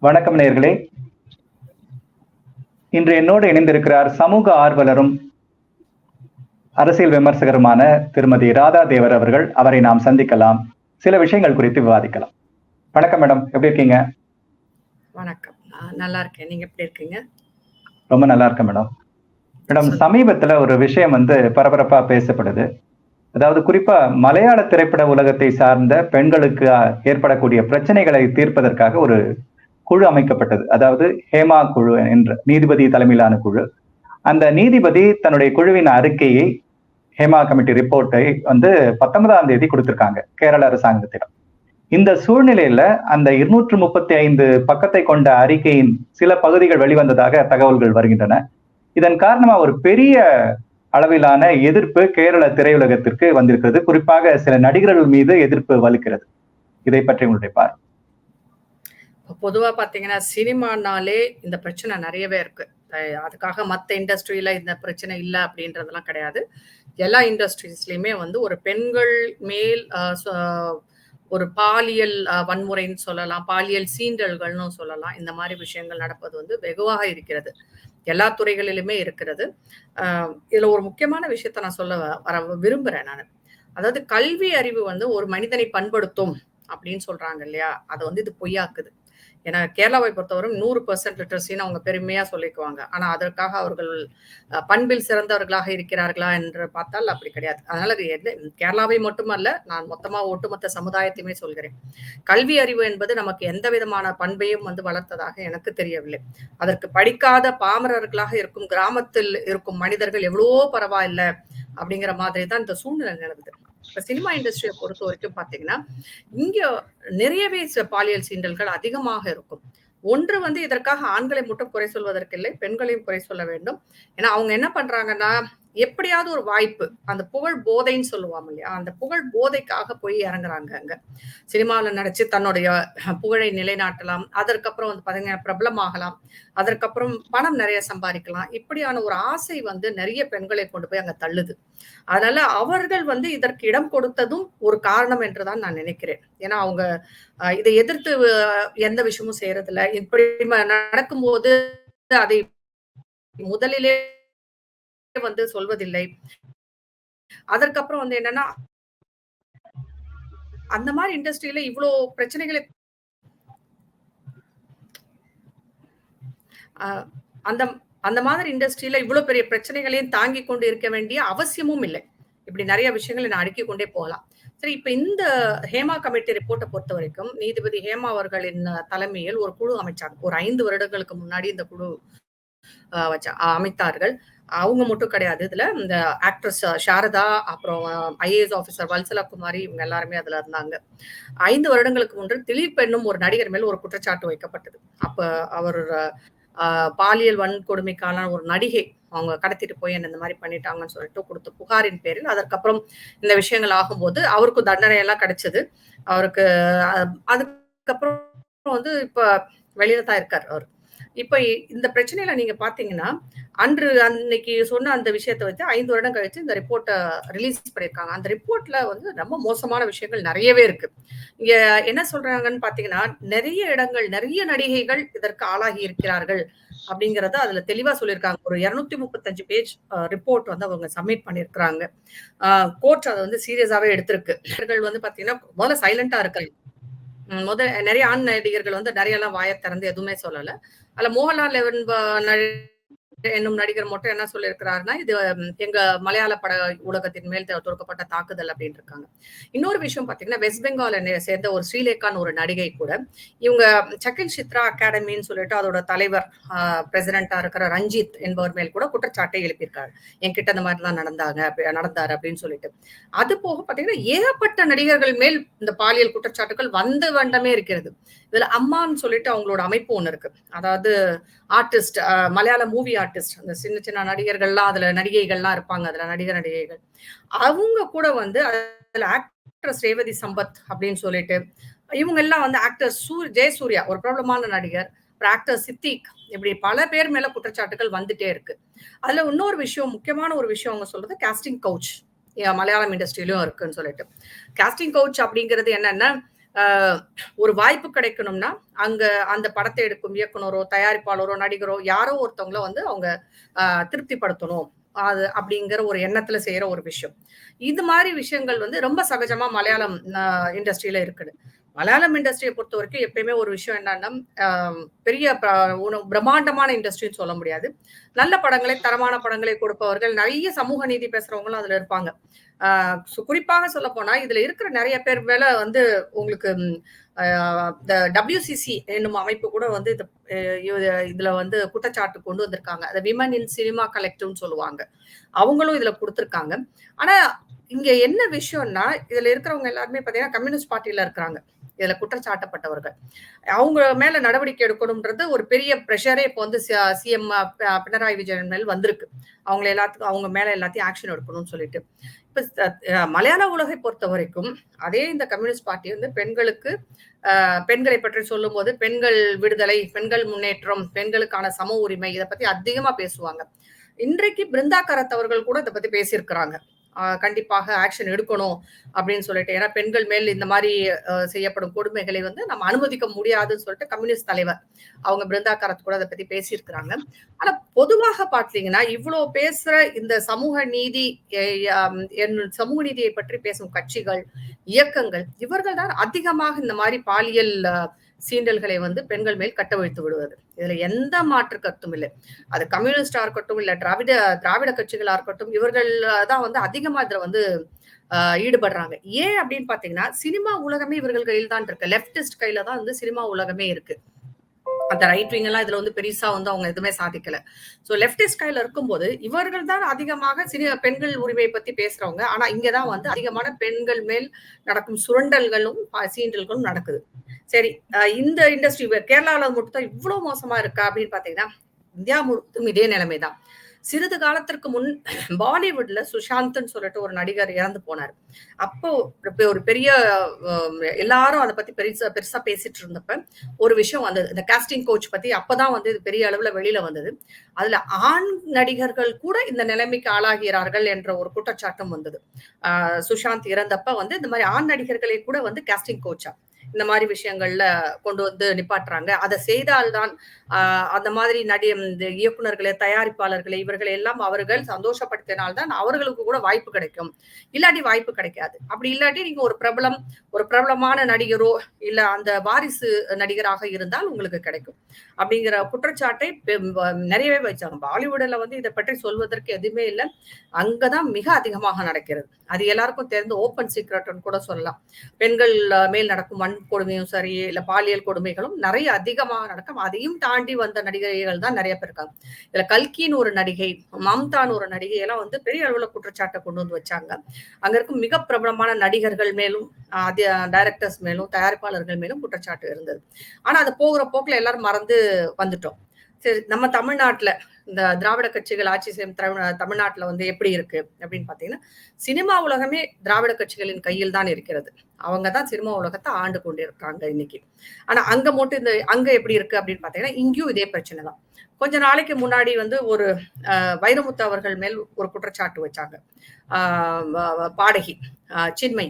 வணக்கம் நேர்களே இன்று என்னோடு இணைந்திருக்கிறார் சமூக ஆர்வலரும் அரசியல் விமர்சகருமான திருமதி ராதா தேவர் அவர்கள். அவரை நாம் சந்திக்கலாம். சில விஷயங்கள் குறித்து விவாதிக்கலாம். வணக்கம் மேடம். எப்படி இருக்கீங்க? வணக்கம். நல்லா இருக்கேன். நீங்க எப்படி இருக்கீங்க? ரொம்ப நல்லா இருக்கேன் மேடம். மேடம் சமீபத்துல ஒரு விஷயம் வந்து பரபரப்பா பேசப்படுது. அதாவது குறிப்பா மலையாள திரைப்பட உலகத்தை சார்ந்த பெண்களுக்கு ஏற்படக்கூடிய பிரச்சனைகளை தீர்ப்பதற்காக ஒரு குழு அமைக்கப்பட்டது. அதாவது ஹேமா குழு என்ற நீதிபதி தலைமையிலான குழு. அந்த நீதிபதி தன்னுடைய குழுவின் அறிக்கையை ஹேமா கமிட்டி ரிப்போர்ட்டை வந்து பத்தொன்பதாம் தேதி கொடுத்திருக்காங்க கேரள அரசாங்கத்திடம். இந்த சூழ்நிலையில அந்த இருநூற்று முப்பத்தி ஐந்து பக்கத்தை கொண்ட அறிக்கையின் சில பகுதிகள் வெளிவந்ததாக தகவல்கள் வருகின்றன. இதன் காரணமா ஒரு பெரிய அளவிலான எதிர்ப்பு கேரள திரையுலகத்திற்கு வந்திருக்கிறது. குறிப்பாக சில நடிகர்கள் மீது எதிர்ப்பு வலுக்கிறது. இதை பற்றி உங்களுடைய பார்வை. பொதுவாக பார்த்தீங்கன்னா சினிமானாலே இந்த பிரச்சனை நிறையவே இருக்கு. அதுக்காக மற்ற இண்டஸ்ட்ரியில இந்த பிரச்சனை இல்லை அப்படின்றதெல்லாம் கிடையாது. எல்லா இண்டஸ்ட்ரீஸ்லையுமே வந்து ஒரு பெண்கள் மேல் ஒரு பாலியல் வன்முறைன்னு சொல்லலாம் பாலியல் சீண்டல்கள்னு சொல்லலாம். இந்த மாதிரி விஷயங்கள் நடப்பது வந்து வெகுவாக இருக்கிறது. எல்லா துறைகளிலுமே இருக்கிறது. இதில் ஒரு முக்கியமான விஷயத்த நான் சொல்ல வ- வர விரும்புறேன் நான். அதாவது கல்வி அறிவு வந்து ஒரு மனிதனை பண்படுத்தும் அப்படின்னு சொல்றாங்க இல்லையா? அதை வந்து இது பொய்யாக்குது. ஏன்னா கேரளாவை பொறுத்தவரை நூறு பர்சன்ட் லிட்ரஸின்னு அவங்க பெருமையா சொல்லிக்குவாங்க. ஆனா அதற்காக அவர்கள் பண்பில் சிறந்தவர்களாக இருக்கிறார்களா என்று பார்த்தால் அப்படி கிடையாது. அதனால எது- கேரளாவை மட்டுமல்ல நான் மொத்தமா ஒட்டுமொத்த சமுதாயத்தையுமே சொல்கிறேன். கல்வி அறிவு என்பது நமக்கு எந்த விதமான பண்பையும் வந்து வளர்த்ததாக எனக்கு தெரியவில்லை. அதற்கு படிக்காத பாமரர்களாக இருக்கும் கிராமத்தில் இருக்கும் மனிதர்கள் எவ்வளவோ பரவாயில்லை அப்படிங்கிற மாதிரி தான் இந்த சூழ்நிலை நிலவுது. இப்ப சினிமா இண்டஸ்ட்ரியை பொறுத்த வரைக்கும் பாத்தீங்கன்னா இங்க நிறையவே ச- பாலியல் சீண்டல்கள் அதிகமாக இருக்கும். ஒன்று வந்து இதற்காக ஆண்களை மட்டும் குறை சொல்வதற்கில்லை பெண்களையும் குறை சொல்ல வேண்டும். ஏன்னா அவங்க என்ன பண்றாங்கன்னா எப்படியாவது ஒரு வாய்ப்பு. அந்த புகழ் போதைன்னு சொல்லுவாங்க இல்லையா? அந்த புகழ் போதைக்காக போய் இறங்குறாங்க அங்க. சினிமாவில் நடிச்சு தன்னுடைய புகழை நிலைநாட்டலாம். அதற்கப்புறம் வந்து பாத்தீங்கன்னா பிரபலமாகலாம். அதற்கப்புறம் பணம் நிறைய சம்பாதிக்கலாம். இப்படியான ஒரு ஆசை வந்து நிறைய பெண்களை கொண்டு போய் அங்க தள்ளுது. அதனால அவர்கள் வந்து இதற்கு இடம் கொடுத்ததும் ஒரு காரணம் என்றுதான் நான் நினைக்கிறேன். ஏன்னா அவங்க இதை எதிர்த்து எந்த விஷயமும் செய்யறதில்ல. இப்படி நடக்கும்போது அதை முதலிலே வந்து சொல்வதில்லை. அதற்கப்புறம் வந்து என்னன்னா அந்த மாதிரி இண்டஸ்ட்ரியில இவ்வளோ பிரச்சனைகளை அந்த அந்த மாதிரி இண்டஸ்ட்ரியில இவ்வளவு பெரிய பிரச்சனைகளையும் தாங்கி கொண்டு இருக்க வேண்டிய அவசியமும் இல்லை. இப்படி நிறைய விஷயங்களை நான் அடுக்கிக் கொண்டே போகலாம். சரி இப்ப இந்த ஹேமா கமிட்டி ரிப்போர்ட்டை பொறுத்த வரைக்கும் நீதிபதி ஹேமா அவர்களின் தலைமையில் ஒரு குழு அமைச்சாங்க. ஒரு ஐந்து வருடங்களுக்கு முன்னாடி இந்த குழு அமைத்தார்கள். அவங்க மட்டும் கிடையாது. இதுல இந்த ஆக்ட்ரஸ் சாரதா அப்புறம் uh, IAS officer Valsala Kumari இவங்க எல்லாருமே அதுல இருந்தாங்க. ஐந்து வருடங்களுக்கு முன்பு திலீப் என்னும் ஒரு நடிகர் மேல் ஒரு குற்றச்சாட்டு வைக்கப்பட்டது. அப்ப அவர் அஹ், பாலியல் வன்கொடுமைக்கான ஒரு நடிகை அவங்க கடத்திட்டு போய் என்ன இந்த மாதிரி பண்ணிட்டாங்கன்னு சொல்லிட்டு கொடுத்த புகாரின் பேரில் அதற்கப்புறம் இந்த விஷயங்கள் ஆகும்போது அவருக்கும் தண்டனை எல்லாம் கிடைச்சது. அவருக்கு uh, அதுக்கப்புறம் வந்து இப்ப வெளியில தான் இருக்காரு அவர். இப்ப இந்த பிரச்சனையில நீங்க பாத்தீங்கன்னா அன்று அன்னைக்கு சொன்ன அந்த விஷயத்தை வச்சு ஐந்து வருடம் கழிச்சு இந்த ரிப்போர்ட்டை ரிலீஸ் பண்ணியிருக்காங்க. அந்த ரிப்போர்ட்ல வந்து ரொம்ப மோசமான விஷயங்கள் நிறையவே இருக்கு. இங்க என்ன சொல்றாங்கன்னு பாத்தீங்கன்னா நிறைய இடங்கள் நிறைய நடிகைகள் இதற்கு ஆளாகி இருக்கிறார்கள் அப்படிங்கறத அதுல தெளிவா சொல்லியிருக்காங்க. ஒரு இருநூத்தி முப்பத்தஞ்சு பேஜ் ரிப்போர்ட் வந்து அவங்க சப்மிட் பண்ணியிருக்கிறாங்க. கோர்ட் அதை வந்து சீரியஸாவே எடுத்திருக்கு. வந்து பாத்தீங்கன்னா முதல்ல சைலண்டா இருக்காங்க. முதல் முத நிறைய ஆண் நடிகர்கள் வந்து நிறைய எல்லாம் வாய திறந்து எதுவுமே சொல்லல. அதுல மோகன்லால் எவன் என்னும் நடிகர் மட்டும் என்ன சொல்லியிருக்கிறாருன்னா இது எங்க மலையாள பட ஊடகத்தின் மேல் தொடுக்கப்பட்ட தாக்குதல் அப்படின்னு இருக்காங்க இன்னொரு விஷயம் பாத்தீங்கன்னா வெஸ்ட் பெங்கால சேர்ந்த ஒரு ஸ்ரீலேகான் ஒரு நடிகை கூட இவங்க சக்கில் சித்ரா அகாடமின்னு சொல்லிட்டு அதோட தலைவர் பிரசிடண்டா இருக்கிற ரஞ்சித் என்பவர் மேல் கூட குற்றச்சாட்டை எழுப்பியிருக்காரு. என்கிட்ட இந்த மாதிரி தான் நடந்தாங்க அப்படி- நடந்தாரு அப்படின்னு சொல்லிட்டு. அது போக பாத்தீங்கன்னா ஏகப்பட்ட நடிகர்கள் மேல் இந்த பாலியல் குற்றச்சாட்டுகள் வந்த வண்டமே இருக்கிறது. இதுல அம்மான்னு சொல்லிட்டு அவங்களோட அமைப்பு ஒன்று இருக்கு. அதாவது ஆர்டிஸ்ட் மலையாள மூவி ஆர்டிஸ்ட் அந்த சின்ன சின்ன நடிகர்கள்லாம் அதுல நடிகைகள்லாம் இருப்பாங்க அதுல நடிகர் நடிகைகள். அவங்க கூட வந்து அதுல ஆக்ட்ரஸ் ரேவதி சம்பத் அப்படின்னு சொல்லிட்டு இவங்க எல்லாம் வந்து ஆக்டர் சூ ஜெயசூர்யா ஒரு பிரபலமான நடிகர் அப்புறம் ஆக்டர் சித்திக் இப்படி பல பேர் மேல குற்றச்சாட்டுகள் வந்துட்டே இருக்கு. அதுல இன்னொரு விஷயம் முக்கியமான ஒரு விஷயம் அவங்க சொல்றது காஸ்டிங் கவுச் மலையாளம் இண்டஸ்ட்ரியிலும் இருக்குன்னு சொல்லிட்டு. காஸ்டிங் கவுச் அப்படிங்கிறது என்னன்னா ஒரு வாய்ப்பு கிடைக்கணும்னா அங்க அந்த படத்தை எடுக்கும் இயக்குனரோ தயாரிப்பாளரோ நடிகரோ யாரோ ஒருத்தவங்கள வந்து அவங்க ஆஹ் திருப்திப்படுத்தணும். அது அப்படிங்கிற ஒரு எண்ணத்துல செய்யற ஒரு விஷயம். இது மாதிரி விஷயங்கள் வந்து ரொம்ப சகஜமா மலையாளம் இண்டஸ்ட்ரியில இருக்குது. மலையாளம் இண்டஸ்ட்ரியை பொறுத்த வரைக்கும் எப்பயுமே ஒரு விஷயம் என்னன்னா பெரிய ப- பிரம்மாண்டமான இண்டஸ்ட்ரின்னு சொல்ல முடியாது. நல்ல படங்களை தரமான படங்களை கொடுப்பவர்கள் நிறைய சமூக நீதி பேசுறவங்களும் அதுல இருப்பாங்க. குறிப்பாக சொல்ல போனா இதுல இருக்கிற நிறைய பேர் மேல வந்து உங்களுக்கு இந்த டபிள்யூசிசி என்னும் அமைப்பு கூட வந்து இதுல வந்து குற்றச்சாட்டு கொண்டு வந்திருக்காங்க. அதை விமன் இன் சினிமா கலெக்டிவ்னு சொல்லுவாங்க. அவங்களும் இதுல கொடுத்துருக்காங்க. ஆனா இங்க என்ன விஷயம்னா இதுல இருக்கிறவங்க எல்லாருமே பாத்தீங்கன்னா கம்யூனிஸ்ட் பார்ட்டியில இருக்கிறாங்க. இதுல குற்றச்சாட்டப்பட்டவர்கள் அவங்க மேல நடவடிக்கை எடுக்கணும்ன்றது ஒரு பெரிய ப்ரெஷரே இப்போ வந்து சிஎம் பினராயி விஜயன் மேல் வந்திருக்கு. அவங்களை எல்லாத்துக்கும் அவங்க மேல எல்லாத்தையும் ஆக்ஷன் எடுக்கணும்னு சொல்லிட்டு. இப்ப மலையாள உலகை பொறுத்த வரைக்கும் அதே இந்த கம்யூனிஸ்ட் பார்ட்டி வந்து பெண்களுக்கு பெண்களை பற்றி சொல்லும்போது பெண்கள் விடுதலை பெண்கள் முன்னேற்றம் பெண்களுக்கான சம உரிமை இதை பத்தி அதிகமா பேசுவாங்க. இன்றைக்கு பிருந்தா கரத் அவர்கள் கூட இதை பத்தி பேசியிருக்கிறாங்க. கண்டிப்பாக ஆக்ஷன் எடுக்கணும் அப்படின்னு சொல்லிட்டு. ஏன்னா பெண்கள் மேல் இந்த மாதிரி செய்யப்படும் கொடுமைகளை வந்து நம்ம அனுமதிக்க முடியாதுன்னு சொல்லிட்டு கம்யூனிஸ்ட் தலைவர் அவங்க பிருந்தா கரத் கூட அதை பத்தி பேசியிருக்கிறாங்க. ஆனா பொதுவாக பாத்தீங்கன்னா இவ்வளவு பேசுற இந்த சமூக நீதி என் சமூக நீதியை பற்றி பேசும் கட்சிகள் இயக்கங்கள் இவர்கள் தான் அதிகமாக இந்த மாதிரி பாலியல் சீண்டல்களை வந்து பெண்கள் மேல் கட்டவிழ்த்து விடுவது. இதுல எந்த மாற்று கருத்தும் இல்லை. அது கம்யூனிஸ்டா இருக்கட்டும் இல்ல திராவிட திராவிட கட்சிகளா இருக்கட்டும் இவர்கள் தான் வந்து அதிகமா இதுல வந்து ஈடுபடுறாங்க. ஏன் அப்படின்னு பாத்தீங்கன்னா சினிமா உலகமே இவர்கள் கையில் தான் இருக்கு. லெப்டிஸ்ட் கையில தான் வந்து சினிமா உலகமே இருக்கு. அந்த ரைட் விங் எல்லாம் இதுல வந்து பெருசா வந்து அவங்க எதுவுமே சாதிக்கல. சோ லெப்டிஸ்ட் கையில இருக்கும்போது இவர்கள் தான் அதிகமாக சிறிய பெண்கள் உரிமையை பத்தி பேசுறவங்க. ஆனா இங்கதான் வந்து அதிகமான பெண்கள் மேல் நடக்கும் சுரண்டல்களும் சீண்டல்களும் நடக்குது. சரி இந்த இண்டஸ்ட்ரி கேரளால மட்டும் தான் இவ்வளவு மோசமா இருக்கா அப்படின்னு பாத்தீங்கன்னா இந்தியா முழுவதும் இதே நிலைமைதான். சிறிது காலத்திற்கு முன் பாலிவுட்ல சுஷாந்த்னு சொல்லிட்டு ஒரு நடிகர் இறந்து போனார். அப்போ ஒரு பெரிய எல்லாரும் அதை பத்தி பெருசா பெருசா பேசிட்டு இருந்தப்ப ஒரு விஷயம் வந்தது. இந்த காஸ்டிங் கோச் பத்தி அப்பதான் வந்து இது பெரிய அளவுல வெளியில வந்தது. அதுல ஆண் நடிகர்கள் கூட இந்த நிலைமைக்கு ஆளாகிறார்கள் என்ற ஒரு குற்றச்சாட்டும் வந்தது. சுஷாந்த் இறந்தப்ப வந்து இந்த மாதிரி ஆண் நடிகர்களை கூட வந்து காஸ்டிங் கோச்சா இந்த மாதிரி விஷயங்கள்ல கொண்டு வந்து நிப்பாட்டுறாங்க. அதை செய்தால்தான் அந்த மாதிரி நடி இந்த இயக்குனர்களை தயாரிப்பாளர்களை இவர்களை எல்லாம் அவர்கள் சந்தோஷப்படுத்தினால்தான் அவர்களுக்கு கூட வாய்ப்பு கிடைக்கும். இல்லாட்டி வாய்ப்பு கிடைக்காது. அப்படி இல்லாட்டி நீங்க ஒரு பிரபலம் ஒரு பிரபலமான நடிகரோ இல்ல அந்த வாரிசு நடிகராக இருந்தால் உங்களுக்கு கிடைக்கும். அப்படிங்கிற குற்றச்சாட்டை நிறையவே வச்சாங்க. பாலிவுட்ல வந்து இதை பற்றி சொல்வதற்கு எதுவுமே இல்லை. அங்கதான் மிக அதிகமாக நடக்கிறது. அது எல்லாருக்கும் தெரிந்து ஓப்பன் சீக்ரெட்னு கூட சொல்லலாம். பெண்கள் மேல் நடக்கும் வன்கொடுமையும் சரி இல்ல பாலியல் கொடுமைகளும் நிறைய அதிகமாக நடக்கும். அதையும் தாண்டி வந்த நடிகைகள் தான் நிறைய பேர் இருக்காங்க. இதுல கல்கின்னு ஒரு நடிகை மம்தான்னு ஒரு நடிகை எல்லாம் வந்து பெரிய அளவுல குற்றச்சாட்டை கொண்டு வந்து வச்சாங்க. அங்க இருக்கும் மிக பிரபலமான நடிகர்கள் மேலும் டைரக்டர்ஸ் மேலும் தயாரிப்பாளர்கள் மேலும் குற்றச்சாட்டு இருந்தது. ஆனா அது போகிற போக்குல எல்லாரும் மறந்து வந்துட்டோம். சரி நம்ம தமிழ்நாட்டுல இந்த திராவிட கட்சிகள் ஆட்சி செய்யும் தமிழ்நாட்டுல வந்து எப்படி இருக்கு அப்படின்னு பாத்தீங்கன்னா சினிமா உலகமே திராவிட கட்சிகளின் கையில் தான் இருக்கிறது. அவங்க தான் சினிமா உலகத்தை ஆண்டு கொண்டிருக்காங்க இன்னைக்கு. ஆனா அங்க மட்டும் இந்த அங்க எப்படி இருக்கு அப்படின்னு பாத்தீங்கன்னா இங்கேயும் இதே பிரச்சனை தான். கொஞ்ச நாளைக்கு முன்னாடி வந்து ஒரு அஹ், வைரமுத்து அவர்கள் மேல் ஒரு குற்றச்சாட்டு வச்சாங்க. பாடகி சின்மை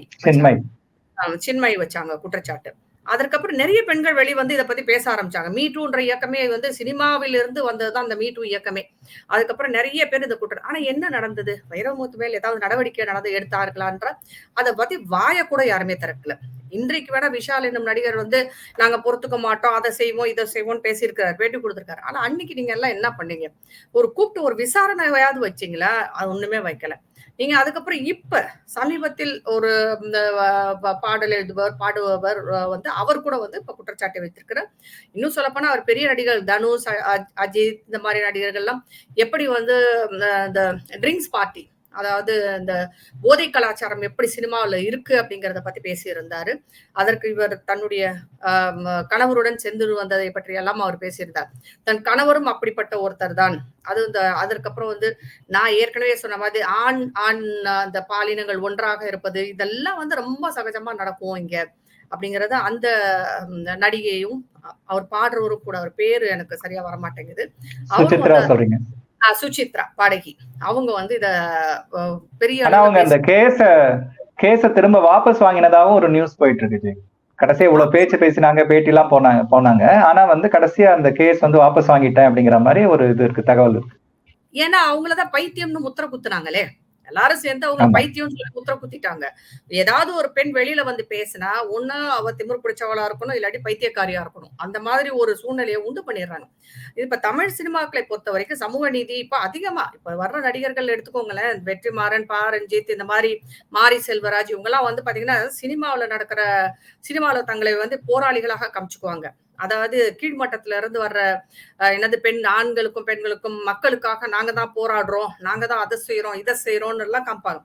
சின்மை வச்சாங்க குற்றச்சாட்டு. அதற்கப்புறம் நிறைய பெண்கள் வெளி வந்து இதை பத்தி பேச ஆரம்பிச்சாங்க. மீ டூன்ற இயக்கமே வந்து சினிமாவிலிருந்து வந்ததுதான் அந்த மீ டூ இயக்கமே. அதுக்கப்புறம் நிறைய பேர் இதை குற்றம் ஆனா என்ன நடந்தது? வைரமுத்து மேல் ஏதாவது நடவடிக்கை நடந்து எடுத்தார்களான்ற அதை பத்தி வாய கூட யாருமே திறக்கல. இன்றைக்கு வேணா விஷால் என்னும் நடிகர் வந்து நாங்க பொறுத்துக்க மாட்டோம் அதை செய்வோம் இதை செய்வோம்னு பேசியிருக்காரு பேட்டி கொடுத்துருக்காரு. ஆனா அன்னைக்கு நீங்க எல்லாம் என்ன பண்ணீங்க? ஒரு கூப்பிட்டு ஒரு விசாரணையாவது வச்சீங்களா? அது ஒண்ணுமே வைக்கல. நீங்க அதுக்கப்புறம் இப்ப சமீபத்தில் ஒரு இந்த பாடல் எழுதுபவர் பாடுபவர் வந்து அவர் கூட வந்து இப்ப குற்றச்சாட்டை வைத்திருக்கிறார். இன்னும் சொல்லப்போனா அவர் பெரிய நடிகர் தனுஷ் அ- அஜித் இந்த மாதிரி நடிகர்கள்லாம் எப்படி வந்து இந்த ட்ரிங்க்ஸ் பார்ட்டி அதாவது இந்த போதை கலாச்சாரம் எப்படி சினிமாவில் இருக்கு அப்படிங்கறத பத்தி பேசியிருந்தாரு. அதற்கு இவர் தன்னுடைய கணவருடன் சென்று வந்ததை பற்றி எல்லாம் அவர் பேசியிருந்தார். தன் கணவரும் அப்படிப்பட்ட ஒருத்தர் தான் அது இந்த அதற்கப்புறம் வந்து நான் ஏற்கனவே சொன்ன மாதிரி ஆண் ஆண் அந்த பாலினங்கள் ஒன்றாக இருப்பது இதெல்லாம் வந்து ரொம்ப சகஜமா நடக்கும் இங்க அப்படிங்கறது அந்த நடிகையும் அவர் பாடுறவரும் கூட அவர் பேரு எனக்கு சரியா வர மாட்டேங்குது சுசித்ரா பாடகி அவங்க வந்து இத பெரிய அவங்க அந்த கேஸ கேஸ திரும்ப வாபஸ் வாங்கினதாவும் ஒரு நியூஸ் போயிட்டு இருக்கு. கடைசியா இவ்வளவு பேச்சு பேசினாங்க பேட்டி எல்லாம் போனாங்க போனாங்க. ஆனா வந்து கடைசியா அந்த கேஸ் வந்து வாபஸ் வாங்கிட்டேன் அப்படிங்கிற மாதிரி ஒரு இது இருக்கு தகவல் இருக்கு. ஏன்னா அவங்களதான் பைத்தியம்னு முத்திர குத்துனாங்களே. எல்லாரும் சேர்ந்து அவங்க. பைத்தியம் சொல்லி முத்திர குத்திட்டாங்க. ஏதாவது ஒரு பெண் வெளியில வந்து பேசினா ஒண்ணு அவ திமிர் பிடிச்சவளா இருக்கணும் இல்லாட்டி பைத்தியக்காரியா இருக்கணும். அந்த மாதிரி ஒரு சூழ்நிலையை உண்டு பண்ணிடுறாங்க. இப்ப தமிழ் சினிமாக்களை பொறுத்த வரைக்கும் சமூக நீதி இப்ப அதிகமா இப்ப வர்ற நடிகர்கள் எடுத்துக்கோங்களேன் வெற்றிமாறன் பா. ரஞ்சித் இந்த மாதிரி மாரி செல்வராஜ் இவங்க எல்லாம் வந்து பாத்தீங்கன்னா சினிமாவுல நடக்கிற சினிமாவுல தங்களை வந்து போராளிகளாக காமிச்சுக்குவாங்க. அதாவது கீழ்மட்டத்துல இருந்து வர்ற என்னது பெண் ஆண்களுக்கும் பெண்களுக்கும் மக்களுக்காக நாங்க தான் போராடுறோம் நாங்க தான் அதை செய்யறோம் இதை செய்யறோம்னு எல்லாம் காமிப்பாங்க.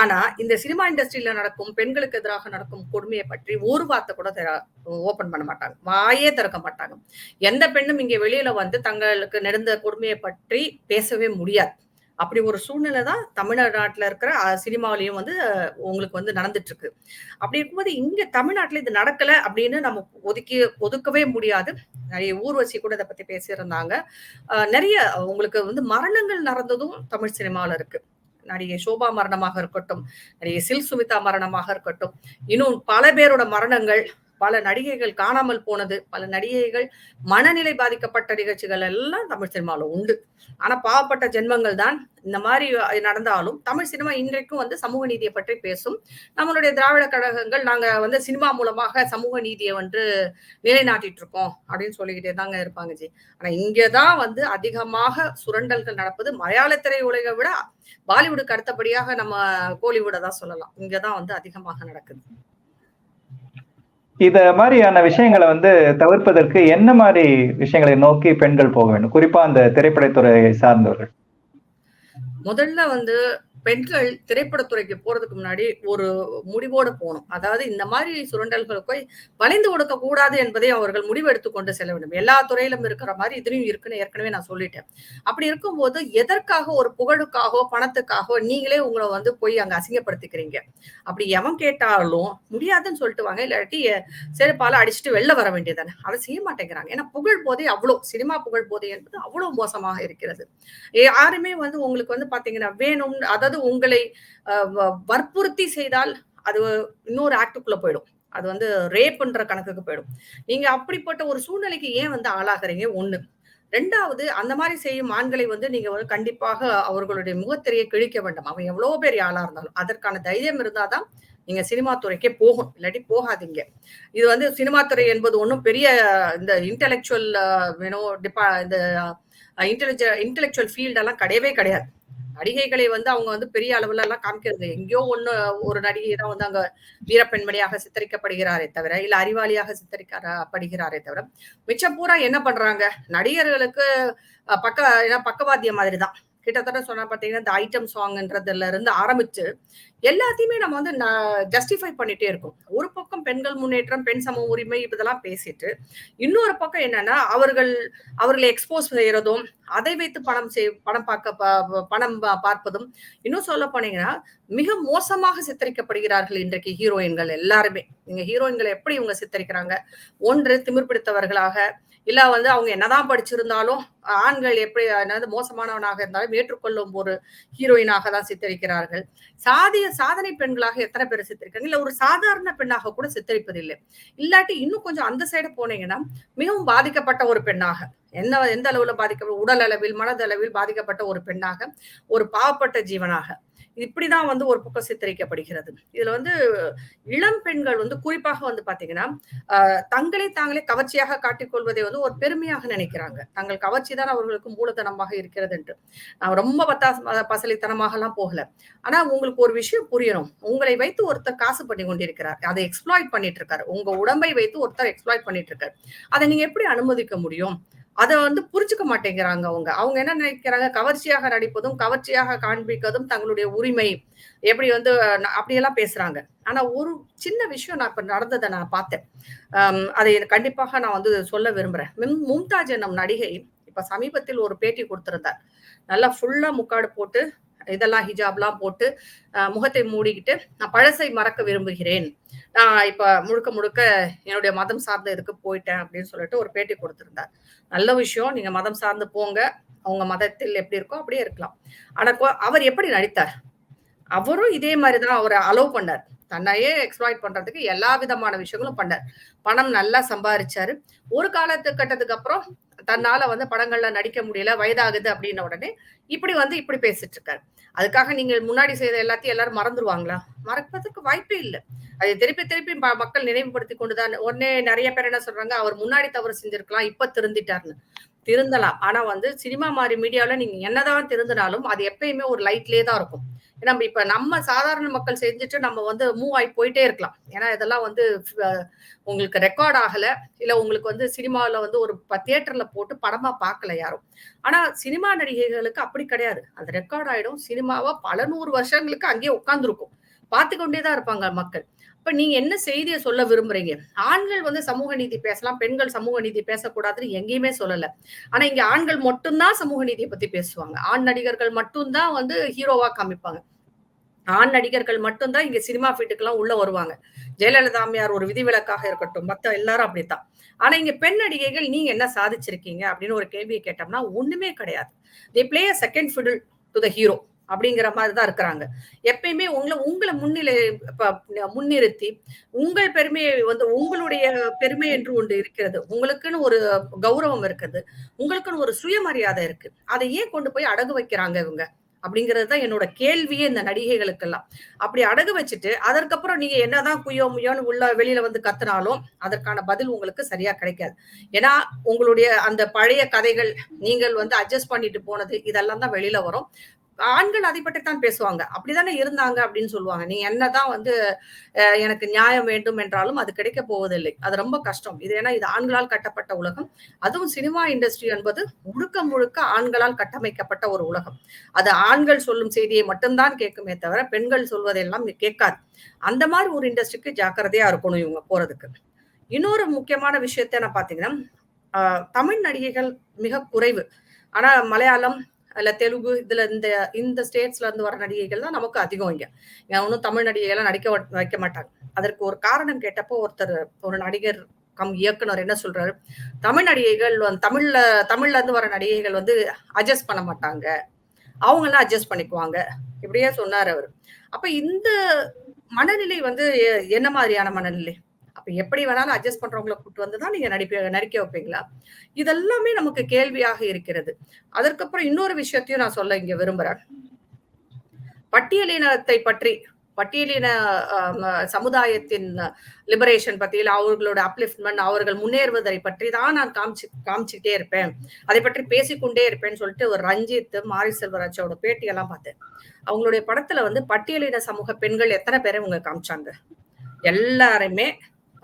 ஆனா இந்த சினிமா இண்டஸ்ட்ரியில நடக்கும் பெண்களுக்கு எதிராக நடக்கும் கொடுமையை பற்றி ஒரு வார்த்தை கூட ஓபன் பண்ண மாட்டாங்க. வாயே திறக்க மாட்டாங்க. எந்த பெண்ணும் இங்க வெளியில வந்து தங்களுக்கு நடந்த கொடுமையை பற்றி பேசவே முடியாது. அப்படி ஒரு சூழ்நிலை தான் தமிழ்நாட்டில் இருக்கிற சினிமாவிலையும் வந்து உங்களுக்கு வந்து நடந்துட்டு இருக்கு அப்படி இருக்கும்போது இங்க தமிழ்நாட்டில் இது நடக்கல அப்படின்னு நம்ம ஒதுக்கி ஒதுக்கவே முடியாது. நிறைய ஊர்வசி கூட இதை பத்தி பேசியிருந்தாங்க. நிறைய உங்களுக்கு வந்து மரணங்கள் நடந்ததும் தமிழ் சினிமாவில் இருக்கு. நடிகை சோபா மரணமாக இருக்கட்டும் நடிகை சில் சுமிதா மரணமாக இருக்கட்டும் இன்னும் பல பேரோட மரணங்கள் பல நடிகைகள் காணாமல் போனது பல நடிகைகள் மனநிலை பாதிக்கப்பட்ட நிகழ்ச்சிகள் எல்லாம் தமிழ் சினிமாவில் உண்டு. ஆனா பாவப்பட்ட ஜென்மங்கள் தான் இந்த மாதிரி நடந்தாலும் தமிழ் சினிமா இன்றைக்கும் வந்து சமூக நீதியை பற்றி பேசும். நம்மளுடைய திராவிட கழகங்கள் நாங்க வந்து சினிமா மூலமாக சமூக நீதியை வந்து நிலைநாட்டிட்டு இருக்கோம் அப்படின்னு சொல்லிக்கிட்டே தாங்க இருப்பாங்க ஜி. ஆனா இங்கதான் வந்து அதிகமாக சுரண்டல்கள் நடப்பது மலையாள திரையுலகை விட பாலிவுடுக்கு அடுத்தபடியாக நம்ம கோலிவுட தான் சொல்லலாம். இங்கதான் வந்து அதிகமாக நடக்குது. இத மாதிரியான விஷயங்களை வந்து தவிர்ப்பதற்கு என்ன மாதிரி விஷயங்களை நோக்கி பெண்கள் போக வேண்டும்? குறிப்பா அந்த திரைப்படத்துறையை சார்ந்தவர்கள். முதல்ல வந்து பெண்கள் திரைப்படத்துறைக்கு போறதுக்கு முன்னாடி ஒரு முடிவோடு போகணும். அதாவது இந்த மாதிரி சுரண்டல்களுக்கு வளைந்து கொடுக்க கூடாது என்பதை அவர்கள் முடிவு எடுத்துக்கொண்டு செல்ல வேண்டும். எல்லா துறையிலும் இருக்கிற மாதிரி இதுலயும் இருக்குன்னு ஏற்கனவே நான் சொல்லிட்டேன். அப்படி இருக்கும்போது எதற்காக ஒரு புகழுக்காகவோ பணத்துக்காகவோ நீங்களே உங்களை வந்து போய் அங்க அசிங்கப்படுத்திக்கிறீங்க? அப்படி எவன் கேட்டாலும் முடியாதுன்னு சொல்லிட்டு வாங்க. இல்லாட்டி செருப்பால அடிச்சுட்டு வெளில வர வேண்டியதானே அதை செய்ய மாட்டேங்கிறாங்க. ஏன்னா புகழ் போதை அவ்வளவு சினிமா புகழ் போதை என்பது அவ்வளவு மோசமாக இருக்கிறது. யாருமே வந்து உங்களுக்கு வந்து பாத்தீங்கன்னா வேணும் அதாவது உங்களை வற்புறுத்தி செய்தால் அது இன்னொரு ஆக்டுக்குள்ள போயிடும். அது வந்து ரேப்ன்ற கணக்குக்கு போயிடும். நீங்க அப்படிப்பட்ட ஒரு சூழ்நிலைக்கு ஏன் வந்து ஆளாகிறீங்க? ஒண்ணு. ரெண்டாவது அந்த மாதிரி செய்யும் ஆண்களை வந்து நீங்க வந்து கண்டிப்பாக அவர்களுடைய முகத்திரையை கிழிக்க வேண்டாம். அவன் எவ்வளவு பெரிய ஆளா இருந்தாலும் அதற்கான தைரியம் இருந்தாதான் நீங்க சினிமா துறைக்கே போகும் இல்லாட்டி போகாதீங்க. இது வந்து சினிமா துறை என்பது ஒன்றும் பெரிய இந்த இன்டெலெக்சுவல் வேணும் டிபா இந்த இன்டெலிஜ இன்டெலெக்சுவல் ஃபீல்டெல்லாம் கிடையவே கிடையாது. நடிகைகளை வந்து அவங்க வந்து பெரிய அளவுல எல்லாம் காமிக்கிறது எங்கேயோ ஒண்ணு ஒரு நடிகை தான் வந்து அங்க வீரப்பெண்மணியாக சித்தரிக்கப்படுகிறாரே தவிர இல்ல அறிவாளியாக சித்தரிக்கப்படுகிறாரே தவிர மிச்சம் பூரா என்ன பண்றாங்க? நடிகர்களுக்கு பக்க ஏன்னா பக்கவாத்தியம் மாதிரி தான் கிட்டத்தட்ட சொன்னா பாத்தீங்கன்னா இந்த ஐட்டம் சாங்ன்றதுல இருந்து ஆரம்பிச்சு எல்லாத்தையுமே நம்ம வந்து ஜஸ்டிஃபை பண்ணிட்டே இருக்கோம். ஒரு பக்கம் பெண்கள் முன்னேற்றம் பெண் சம உரிமை இதெல்லாம் பேசிட்டு இன்னொரு பக்கம் என்னன்னா அவர்கள் அவர்களை எக்ஸ்போஸ் செய்யறதும் அதை வைத்து பணம் செய் பணம் பார்க்க ப- பணம் பார்ப்பதும் இன்னும் சொல்ல போனீங்கன்னா மிக மோசமாக சித்தரிக்கப்படுகிறார்கள் இன்றைக்கு ஹீரோயின்கள் எல்லாருமே. நீங்க ஹீரோயின்களை எப்படி இவங்க சித்தரிக்கிறாங்க? ஒன்று திமிர் பிடித்தவர்களாக இல்ல வந்து அவங்க என்னதான் படிச்சிருந்தாலும் ஆண்கள் எப்படி என்னது மோசமானவனாக இருந்தாலும் ஏற்றுக்கொள்ளும் ஒரு ஹீரோயினாக தான் சித்தரிக்கிறார்கள். சாதிய சாதனை பெண்களாக எத்தனை பேர் சித்தரிக்கிறாங்க? இல்ல ஒரு சாதாரண பெண்ணாக கூட சித்தரிப்பதில்லை. இல்லாட்டி இன்னும் கொஞ்சம் அந்த சைடு போனீங்கன்னா மிகவும் பாதிக்கப்பட்ட ஒரு பெண்ணாக என்ன எந்த அளவுல பாதிக்கப்பட்ட உடல் அளவில் மனதளவில் பாதிக்கப்பட்ட ஒரு பெண்ணாக ஒரு பாவப்பட்ட ஜீவனாக இப்படிதான் வந்து ஒரு பக்கம் சித்தரிக்கப்படுகிறது. இதுல வந்து இளம் பெண்கள் வந்து குறிப்பாக வந்து பாத்தீங்கன்னா தங்களை தாங்களே கவர்ச்சியாக காட்டிக்கொள்வதை வந்து ஒரு பெருமையாக நினைக்கிறாங்க. தங்கள் கவர்ச்சி தான் அவர்களுக்கு மூலதனமாக இருக்கிறது என்று. ரொம்ப பத்தா பசலித்தனமாக எல்லாம் போகல. ஆனா உங்களுக்கு ஒரு விஷயம் புரியணும். உங்களை வைத்து ஒருத்தர் காசு பண்ணி கொண்டிருக்கிறார். அதை எக்ஸ்ப்ளாய்ட் பண்ணிட்டு இருக்காரு. உங்க உடம்பை வைத்து ஒருத்தர் எக்ஸ்ப்ளாய்ட் பண்ணிட்டு இருக்காரு. அதை நீங்க எப்படி அனுமதிக்க முடியும்? அதை வந்து புரிஞ்சுக்க மாட்டேங்கிறாங்க அவங்க. அவங்க என்ன நினைக்கிறாங்க? கவர்ச்சியாக நடிப்பதும் கவர்ச்சியாக காண்பிப்பதும் தங்களுடைய உரிமை. எப்படி வந்து அப்படியெல்லாம் பேசுறாங்க. ஆனா ஒரு சின்ன விஷயம் நான் இப்ப நடந்ததை நான் பார்த்தேன். அதை கண்டிப்பாக நான் வந்து சொல்ல விரும்புறேன். மிம்- மும்தாஜ் என்னும் நடிகை இப்ப சமீபத்தில் ஒரு பேட்டி கொடுத்திருந்தார். நல்லா ஃபுல்லா முக்காடு போட்டு இதெல்லாம் ஹிஜாப்லாம் போட்டு முகத்தை மூடிக்கிட்டு நான் பழசை மறக்க விரும்புகிறேன். நான் இப்ப முழுக்க முழுக்க என்னுடைய மதம் சார்ந்த இதுக்கு போயிட்டேன் அப்படின்னு சொல்லிட்டு ஒரு பேட்டி கொடுத்திருந்தார். நல்ல விஷயம் நீங்க மதம் சார்ந்து போங்க. அவங்க மதத்தில் எப்படி இருக்கோ அப்படியே இருக்கலாம். ஆனா அவர் எப்படி நடித்தார்? அவரும் இதே மாதிரிதான் அவரை அலோவ் பண்ணார். தன்னையே எக்ஸ்ப்ளாய்ட் பண்றதுக்கு எல்லா விதமான விஷயங்களும் பண்ணார். பணம் நல்லா சம்பாரிச்சாரு. ஒரு காலத்து கட்டத்துக்கு அப்புறம் தன்னால வந்து படங்கள்ல நடிக்க முடியல வயதாகுது அப்படின்ன உடனே இப்படி வந்து இப்படி பேசிட்டு இருக்காரு. அதுக்காக நீங்கள் முன்னாடி செய்த எல்லாத்தையும் எல்லாரும் மறந்துருவாங்களா? மறப்பதற்கு வாய்ப்பே இல்லை. அதை திருப்பி திருப்பி ம- மக்கள் நினைவுபடுத்தி கொண்டுதான். உடனே நிறைய பேர் என்ன சொல்றாங்க அவர் முன்னாடி தவறு செஞ்சிருக்கலாம் இப்ப திருந்திட்டார்னு. திருந்தலாம். ஆனா வந்து சினிமா மாதிரி மீடியாவில் நீங்க என்னதான் திருந்தினாலும் அது எப்பயுமே ஒரு லைட்லேயே தான் இருக்கும். ஏன்னா நம்ம இப்ப நம்ம சாதாரண மக்கள் செஞ்சுட்டு நம்ம வந்து மூவ் ஆகி போயிட்டே இருக்கலாம். ஏன்னா இதெல்லாம் வந்து உங்களுக்கு ரெக்கார்ட் ஆகல. இல்ல உங்களுக்கு வந்து சினிமாவில் வந்து ஒரு தியேட்டர்ல போட்டு படமா பார்க்கல யாரும். ஆனா சினிமா நடிகைகளுக்கு அப்படி கிடையாது. அது ரெக்கார்ட் ஆயிடும். சினிமாவை பல நூறு வருஷங்களுக்கு அங்கேயே உட்காந்துருக்கும் பார்த்து கொண்டே தான் இருப்பாங்க மக்கள். இப்ப நீங்க என்ன செய்தியை சொல்ல விரும்புறீங்க? ஆண்கள் வந்து சமூக நீதி பேசலாம் பெண்கள் சமூக நீதி பேசக்கூடாதுன்னு எங்கேயுமே சொல்லல. ஆனா இங்க ஆண்கள் மட்டும்தான் சமூக நீதியை பத்தி பேசுவாங்க. ஆண் நடிகர்கள் மட்டும்தான் வந்து ஹீரோவா காமிப்பாங்க. ஆண் நடிகர்கள் மட்டும்தான் இங்க சினிமா ஃபீட்டுக்கெல்லாம் உள்ள வருவாங்க. ஜெயலலிதா அம்மையார் ஒரு விதிவிலக்காக இருக்கட்டும் மத்த எல்லாரும் அப்படித்தான். ஆனா இங்க பெண் நடிகைகள் நீங்க என்ன சாதிச்சிருக்கீங்க அப்படின்னு ஒரு கேள்வியை கேட்டோம்னா ஒண்ணுமே கிடையாது. They play a second fiddle to the hero அப்படிங்கிற மாதிரி தான் இருக்கிறாங்க. எப்பயுமே உங்களை உங்களை முன்னிலை முன்னிறுத்தி உங்கள் பெருமையை வந்து உங்களுடைய பெருமை என்று ஒன்று இருக்கிறது. உங்களுக்குன்னு ஒரு கௌரவம் இருக்குது. உங்களுக்குன்னு ஒரு சுயமரியாதை இருக்கு. அதை ஏன் கொண்டு போய் அடகு வைக்கிறாங்க இவங்க? அப்படிங்கிறது தான் என்னோட கேள்வியே இந்த நடிகைகளுக்கெல்லாம். அப்படி அடகு வச்சுட்டு அதற்கப்புறம் நீங்க என்னதான் குய்யோ முய்யோன்னு உள்ள வெளியில வந்து கத்துனாலும் அதற்கான பதில் உங்களுக்கு சரியா கிடைக்காது. ஏன்னா உங்களுடைய அந்த பழைய கதைகள் நீங்கள் வந்து அட்ஜஸ்ட் பண்ணிட்டு போனது இதெல்லாம் தான் வெளியில வரும். ஆண்கள் அதை பற்றி தான் பேசுவாங்க. அப்படிதானே இருந்தாங்க அப்படின்னு சொல்லுவாங்க. நீ என்னதான் வந்து எனக்கு நியாயம் வேண்டும் என்றாலும் அது கிடைக்க போவதில்லை. அது ரொம்ப கஷ்டம். இது ஏன்னா இது ஆண்களால் கட்டப்பட்ட உலகம். அதுவும் சினிமா இண்டஸ்ட்ரி என்பது முழுக்க முழுக்க ஆண்களால் கட்டமைக்கப்பட்ட ஒரு உலகம். அது ஆண்கள் சொல்லும் செய்தியை மட்டும்தான் கேட்குமே தவிர பெண்கள் சொல்வதெல்லாம் கேட்காது. அந்த மாதிரி ஒரு இண்டஸ்ட்ரிக்கு ஜாக்கிரதையா இருக்கணும் இவங்க போறதுக்கு. இன்னொரு முக்கியமான விஷயத்த நான் பாத்தீங்கன்னா தமிழ் நடிகைகள் மிக குறைவு. ஆனா மலையாளம் இல்ல தெலுங்கு இதுல இந்த இந்த ஸ்டேட்ஸ்ல இருந்து வர நடிகைகள் தான் நமக்கு அதிகம் இங்க. ஒன்றும் தமிழ் நடிகைகள்லாம் நடிக்க வைக்க மாட்டாங்க. அதற்கு ஒரு காரணம் கேட்டப்போ ஒருத்தர் ஒரு நடிகர் கம் இயக்குனர் என்ன சொல்றாரு? தமிழ் நடிகைகள் வந்து தமிழ்ல தமிழ்ல இருந்து வர நடிகைகள் வந்து அட்ஜஸ்ட் பண்ண மாட்டாங்க. அவங்க எல்லாம் அட்ஜஸ்ட் பண்ணிக்குவாங்க. இப்படியே சொன்னார் அவர். அப்ப இந்த மனநிலை வந்து எ- என்ன மாதிரியான மனநிலை? அப்ப எப்படி வேணாலும் அட்ஜஸ்ட் பண்றவங்களை கூட்டு வந்து தான் நீங்க நடிப்ப நடிக்க வைப்பீங்களா? இதெல்லாமே நமக்கு கேள்வியாக இருக்கிறது. அதற்கப்புறம் இன்னொரு விஷயத்தையும் நான் சொல்ல இங்க விரும்புறேன். பட்டியலினத்தை பற்றி பட்டியலின சமுதாயத்தின் லிபரேஷன் பத்தி அவர்களோட அப்லிஃப்ட்மெண்ட் அவர்கள் முன்னேறுவதை பற்றி தான் நான் காமிச்சு காமிச்சுக்கிட்டே இருப்பேன். அதை பற்றி பேசிக்கொண்டே இருப்பேன்னு சொல்லிட்டு ஒரு ரஞ்சித் மாரி செல்வராஜோட பேட்டியெல்லாம் பார்த்தேன். அவங்களுடைய படத்துல வந்து பட்டியலின சமூக பெண்கள் எத்தனை பேரை இவங்க காமிச்சாங்க? எல்லாருமே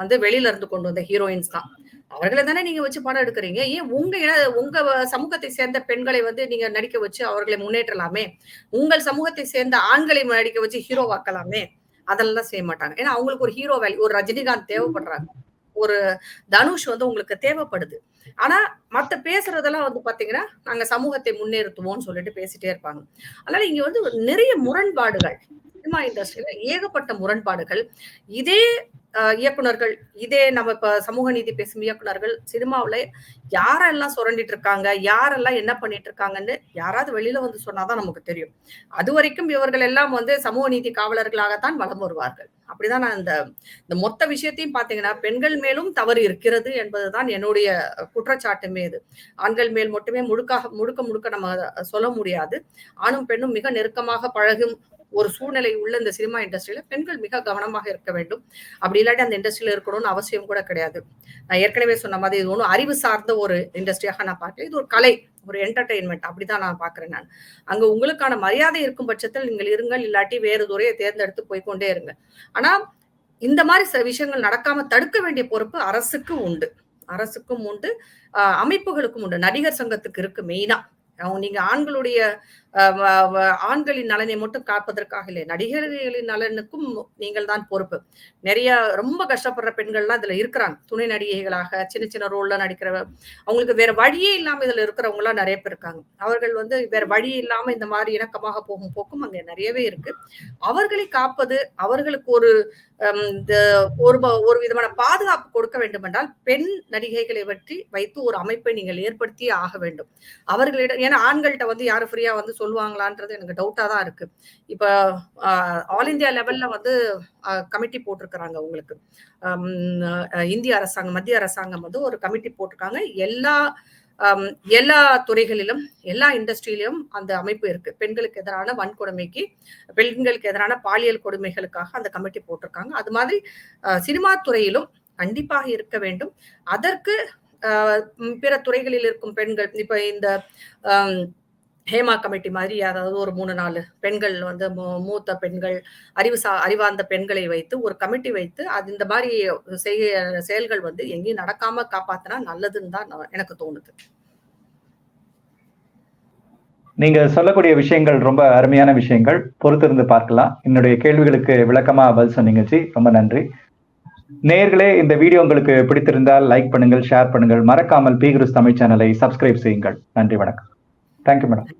வந்து வெளியில இருந்து கொண்டு வந்த ஹீரோயின்ஸ் தான். அவர்களை தானே நீங்க வச்சு படம் எடுக்கிறீங்க? ஏன் உங்க இன- உங்க சமூகத்தை சேர்ந்த பெண்களை வந்து நீங்க நடிக்க வச்சு அவர்களை முன்னேற்றலாமே? உங்கள் சமூகத்தை சேர்ந்த ஆண்களை நடிக்க வச்சு ஹீரோவாக்கலாமே அதெல்லாம் செய்ய மாட்டாங்க. ஏன்னா அவங்களுக்கு ஒரு ஹீரோ வேல்யூ ஒரு ரஜினிகாந்த் தேவைப்படுறாங்க. ஒரு தனுஷ் வந்து உங்களுக்கு தேவைப்படுது. ஆனா மத்த பேசுறதெல்லாம் வந்து பாத்தீங்கன்னா நாங்க சமூகத்தை முன்னேறுத்துவோம்னு சொல்லிட்டு பேசிட்டே இருப்பாங்க. அதனால இங்க வந்து நிறைய முரண்பாடுகள் சினிமா இண்டஸ்ட்ரியில ஏகப்பட்ட முரண்பாடுகள். இதே இயக்குனர்கள் இதே நம்ம இப்ப சமூக நீதி பேசும் இயக்குனர்கள் சினிமாவுல யாரெல்லாம் சுரண்டிட்டு இருக்காங்க யாரெல்லாம் என்ன பண்ணிட்டு இருக்காங்கன்னு யாராவது வெளியில வந்து சொன்னாதான் நமக்கு தெரியும். அது வரைக்கும் இவர்கள் எல்லாம் வந்து சமூக நீதி காவலர்களாகத்தான் வளம் வருவார்கள். அப்படிதான் நான் இந்த இந்த மொத்த விஷயத்தையும் பாத்தீங்கன்னா பெண்கள் மேலும் தவறு இருக்கிறது என்பதுதான் என்னுடைய குற்றச்சாட்டுமே இது. ஆண்கள் மேல் மட்டுமே முழுக்காக முழுக்க முழுக்க நம்ம சொல்ல முடியாது. ஆணும் பெண்ணும் மிக நெருக்கமாக பழகும் ஒரு சூழ்நிலை உள்ள இந்த சினிமா இண்டஸ்ட்ரியில பெண்கள் மிக கவனமாக இருக்க வேண்டும். அப்படி இல்லாட்டி அந்த இண்டஸ்ட்ரியில இருக்கணும்னு அவசியம் கூட கிடையாது. நான் ஏற்கனவே சொன்ன மாதிரி இது ஒன்றும் அறிவு சார்ந்த ஒரு இண்டஸ்ட்ரியாக நான் பார்க்கல. இது ஒரு கலை ஒரு என்டர்டெயின்மெண்ட் அப்படிதான் நான் பாக்குறேன் நான். அங்க உங்களுக்கான மரியாதை இருக்கும் பட்சத்தில் நீங்கள் இருங்கள் இல்லாட்டி வேறு துறையை தேர்ந்தெடுத்து போய்க்கொண்டே இருங்க ஆனா இந்த மாதிரி சில விஷயங்கள் நடக்காம தடுக்க வேண்டிய பொறுப்பு அரசுக்கு உண்டு. அரசுக்கும் உண்டு. அமைப்புகளுக்கும் உண்டு. நடிகர் சங்கத்துக்கு இருக்கு மெயினா அவங்க நீங்க ஆண்களுடைய ஆண்களின் நலனை மட்டும் காப்பதற்காக இல்லை நடிகர்களின் நலனுக்கும் நீங்கள் தான் பொறுப்பு. நிறைய ரொம்ப கஷ்டப்படுற பெண்கள்லாம் இதுல இருக்கிறாங்க. துணை நடிகைகளாக சின்ன சின்ன ரோல்ல நடிக்கிற அவங்களுக்கு வேற வழியே இல்லாம இதுல இருக்கிறவங்க எல்லாம் நிறைய பேர் இருக்காங்க. அவர்கள் வந்து வேற வழி இல்லாம இந்த மாதிரி இணக்கமாக போகும் போக்கும் அங்க நிறையவே இருக்கு. அவர்களை காப்பது அவர்களுக்கு ஒரு ஒரு ஒரு விதமான பாதுகாப்பு கொடுக்க வேண்டும் என்றால் பெண் நடிகைகளை பற்றி வைத்து ஒரு அமைப்பை நீங்கள் ஏற்படுத்தியே ஆக வேண்டும். அவர்களிடம் ஏன்னா ஆண்கள்கிட்ட வந்து யாரும் ஃப்ரீயா வந்து சொல்லுவாங்களான்றது எனக்கு டவுட்டாக தான் இருக்கு. இப்போ ஆல் இந்தியா லெவல்ல வந்து கமிட்டி போட்டிருக்கிறாங்க உங்களுக்கு. இந்திய அரசாங்கம் மத்திய அரசாங்கம் வந்து ஒரு கமிட்டி போட்டிருக்காங்க. எல்லா எல்லா துறைகளிலும் எல்லா இண்டஸ்ட்ரியிலும் அந்த அமைப்பு இருக்கு. பெண்களுக்கு எதிரான வன்கொடுமைக்கு பெண்களுக்கு எதிரான பாலியல் கொடுமைகளுக்காக அந்த கமிட்டி போட்டிருக்காங்க. அது மாதிரி சினிமா துறையிலும் கண்டிப்பாக இருக்க வேண்டும். அதற்கு பிற துறைகளில் இருக்கும் பெண்கள் இப்ப இந்த ஹேமா கமிட்டி மாதிரி அதாவது ஒரு மூணு நாலு பெண்கள் வந்து மூ- மூத்த பெண்கள் அறிவு சா அறிவார்ந்த பெண்களை வைத்து ஒரு கமிட்டி வைத்து அது இந்த மாதிரி செய்ய செயல்கள் வந்து எங்கேயும் நடக்காம காப்பாத்தினா நல்லதுன்னு தான் நான் எனக்கு தோணுது. நீங்க சொல்லக்கூடிய விஷயங்கள் ரொம்ப அருமையான விஷயங்கள். பொறுத்திருந்து பார்க்கலாம். என்னுடைய கேள்விகளுக்கு விளக்கமா பதில் சொன்னீங்க ஜி. ரொம்ப நன்றி. நேர்களே இந்த வீடியோ உங்களுக்கு பிடித்திருந்தால் லைக் பண்ணுங்கள் ஷேர் பண்ணுங்கள். மறக்காமல் பி குருஸ் தமிழ் சேனலை சப்ஸ்கிரைப் செய்யுங்கள். நன்றி வணக்கம். Thank you madam